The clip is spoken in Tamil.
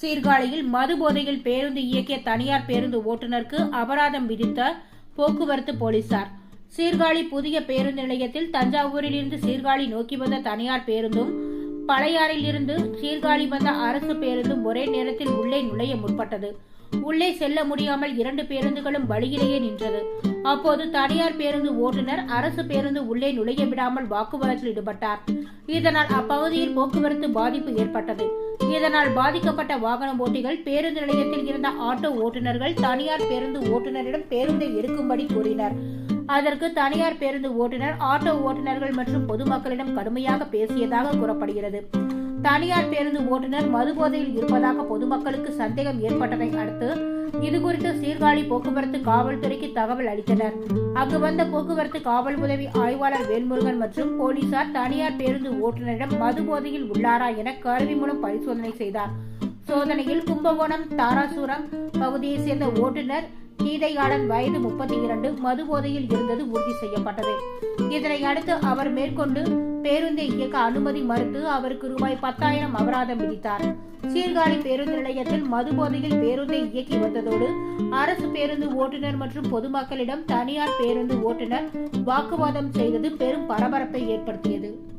சீர்காழியில் மது போதையில் பேருந்து இயக்கிய தனியார் பேருந்து ஓட்டுநருக்கு அபராதம் விதித்த போக்குவரத்து போலீசார். சீர்காழி புதிய பேருந்து நிலையத்தில் தஞ்சாவூரில் இருந்து சீர்காழி நோக்கி வந்த தனியார் பேருந்தும் பழையாறில் இருந்து சீர்காழி வந்த அரசு பேருந்தும் ஒரே நேரத்தில் உள்ளே நுழைய முற்பட்டது. உள்ளே செல்ல முடியாமல் இரண்டு பேருந்துகளும் வழியிலேயே நின்றது. அப்போது தனியார் பேருந்து ஓட்டுநர் அரசு பேருந்து உள்ளே நுழைய விடாமல் வாக்குவாதத்தில் ஈடுபட்டார். இதனால் அப்பகுதியில் போக்குவரத்து பாதிப்பு ஏற்பட்டது. இதனால் பாதிக்கப்பட்ட வாகன ஓட்டிகள் பேருந்து நிலையத்தில் இருந்த ஆட்டோ ஓட்டுநர்கள் தனியார் பேருந்து ஓட்டுநரிடம் பேருந்தை எடுக்கும்படி கூறினர். அதற்கு தனியார் பேருந்து ஓட்டுநர் ஆட்டோ ஓட்டுநர்கள் மற்றும் பொதுமக்களிடம் கடுமையாக பேசியதாக கூறப்படுகிறது. தனியார் பேருந்து ஓட்டுநர் மது போதையில் இருப்பதாக பொதுமக்களுக்கு சந்தேகம் ஏற்பட்டதை அடுத்து இதுகுறித்து சீர்காழி போக்குவரத்து காவல்துறைக்கு தகவல் அளித்தனர். அங்கு வந்த போக்குவரத்து காவல் உதவி ஆய்வாளர் வேல்முருகன் மற்றும் போலீசார் தனியார் பேருந்து ஓட்டுநரிடம் மது போதையில் உள்ளாரா என கருவி மூலம் பரிசோதனை செய்தார். சோதனையில் கும்பகோணம் தாராசுரம் பகுதியைச் சேர்ந்த ஓட்டுநர் கீதையாளன் வயது முப்பத்தி இரண்டு மது போதையில் இருந்தது உறுதி செய்யப்பட்டது. இதனை அடுத்து அவர் மேற்கொண்டு பேருந்தை இயக்க அனுமதி மறுத்து அவருக்கு ரூபாய் பத்தாயிரம் அபராதம் விதித்தார். சீர்காழி பேருந்து நிலையத்தில் மது போதையில் பேருந்தை இயக்கி வந்ததோடு அரசு பேருந்து ஓட்டுநர் மற்றும் பொதுமக்களிடம் தனியார் பேருந்து ஓட்டுநர் வாக்குவாதம் செய்தது பெரும் பரபரப்பை ஏற்படுத்தியது.